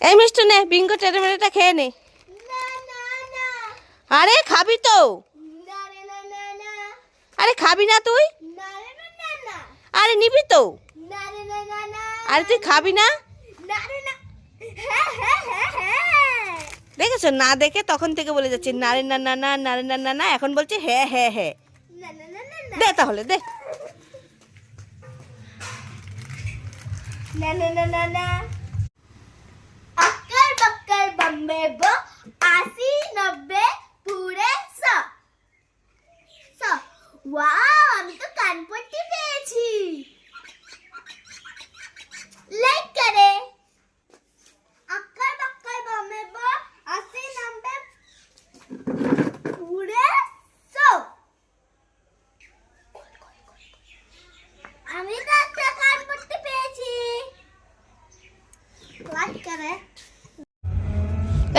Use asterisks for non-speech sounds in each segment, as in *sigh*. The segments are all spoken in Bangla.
এই মিষ্টি নে, বিঙ্গো টেরেমেরেটা খেয়ে নে। আরে, খাবি তো। আরে, খাবি না তুই? আরে, নিবি তো। আরে, তুই খাবি না? দেখেছ? না দেখে তখন থেকে বলে যাচ্ছে, নারে, না না না, নারে, না না না। এখন বলছে হ্যাঁ হ্যাঁ হ্যাঁ দে তাহলে, দে। না না না না। ওয়া আমি তো কানপট্টি পেয়েছি। লাইক করে। আক্কার বাক্কার বামে বা আসে নামবে। পুরে সব আমি তো একটা কানপট্টি পেয়েছি। লাইক করে।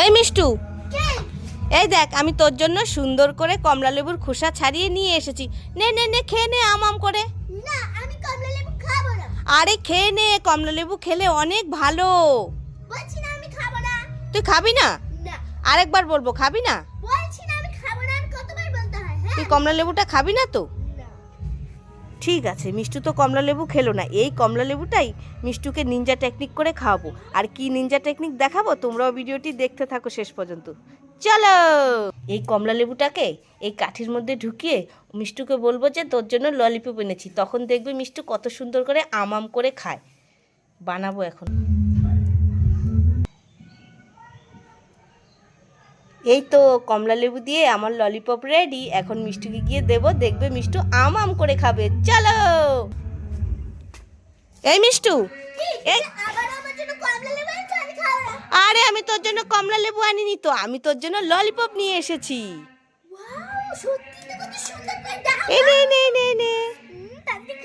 এই মিষ্টু এই দেখ আমি তোর জন্য সুন্দর করে কমলা লেবুর খোসা ছাড়িয়ে নিয়ে এসেছি। নে নে নে খেয়ে নে আম আম করে। না আমি কমলা লেবু খাব না। আরে খেয়ে নে কমলা লেবু খেলে অনেক ভালো। বলছি না আমি খাব না। তুই খাবি না? না। আরেকবার বলব খাবি না? বলছি না আমি খাব না কতবার বলতে হয় তুই হ্যাঁ? কমলা লেবুটা খাবি না তো? ঠিক আছে মিষ্টু তো কমলা লেবু খেলো না। এই কমলা লেবুটাই মিষ্টুকে নিনজা টেকনিক করে খাওয়াবো। আর কি নিনজা টেকনিক দেখাবো তোমরাও ভিডিওটি দেখতে থাকো শেষ পর্যন্ত। চলো। এই কমলা লেবুটাকে এই কাঠির মধ্যে ঢুকিয়ে মিষ্টুকে বলব যে তোর জন্য ললিপপ এনেছি। তখন দেখবে মিষ্টু কত সুন্দর করে আম আম করে খায়। বানাবো এখন। এই তো কমলা লেবু দিয়ে আমার ললিপপ রেডি এখন মিষ্টুকে গিয়ে দেবো দেখবে মিষ্টু আম আম করে খাবে। চলো। এই মিষ্টু এই। আরে আমি তোর জন্য কমলা লেবু আনিনি তো। আমি তোর জন্য ললিপপ নিয়ে এসেছি। এই নে নে নে নে।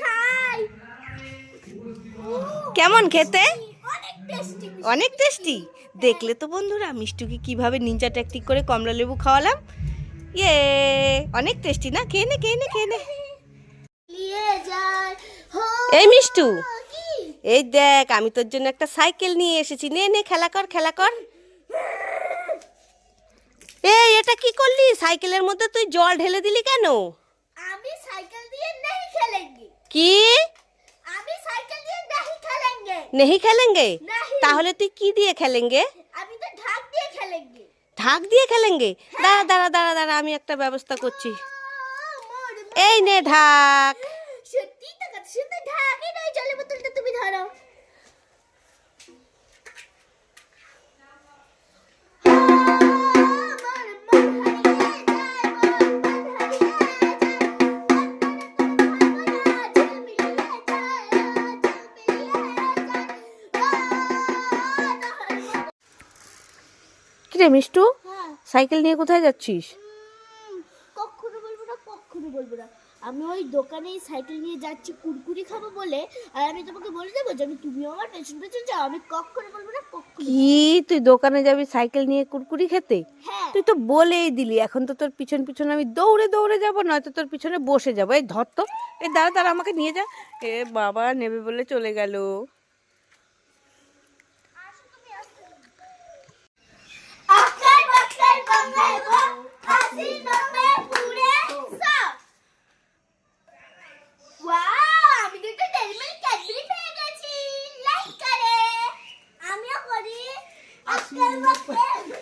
খাই। কেমন খেতে? অনেক টেস্টি দেখলে তো বন্ধুরা মিষ্টুকে কীভাবে নিনজা ট্যাকটিক করে কমলা লেবু খাওয়ালাম। ইয়ে অনেক টেস্টি না? খেয়ে নে খেয়ে নে খেয়ে নে। *laughs* এই মিষ্টু এই দেখ আমি তোর জন্য একটা সাইকেল নিয়ে এসেছি। নে নে খেলা কর খেলা কর। এই এটা কি করলি? সাইকেলের মধ্যে তুই জল ঢেলে দিলি কেন? আমি সাইকেল দিয়ে নেই খেলেঙ্গি। কি? আমি সাইকেল দিয়ে নেই খেলেঙ্গে। নেই খেলেঙ্গে? তাহলে তুই কি দিয়ে খেলেঙ্গে? আমি তো ঢাক দিয়ে খেলেঙ্গি। ঢাক দিয়ে খেলেঙ্গে? হ্যাঁ। দাঁড়া দাঁড়া দাঁড়া দাঁড়া আমি একটা ব্যবস্থা করছি। এই নে ঢাক। সত্যি তো কথা শুনতে ঢাকই না কি রে মিষ্টু? হ্যাঁ। সাইকেল নিয়ে কোথায় যাচ্ছিস? কখনো বলব না কখনো বলব না। আমি ওই দোকানে সাইকেল নিয়ে যাচ্ছি কুরকুরি খাব বলে আর আমি তোমাকে বলে দেবো যে আমি তুমিও আমার পেছন পেছন যাও আমি কখনো বলব না কখনো কি? তুই দোকানে যাবি সাইকেল নিয়ে কুরকুরি খেতে? হ্যাঁ। তুই তো বলেই দিলি এখন তো তোর পিছন পিছন আমি দৌড়ে দৌড়ে যাব নয়তো তোর পিছনে বসে যাব। এই ধর তো এই দাঁড়া দাঁড়া আমাকে নিয়ে যা। এ বাবা নেবে বলে চলে গেল। quero bater.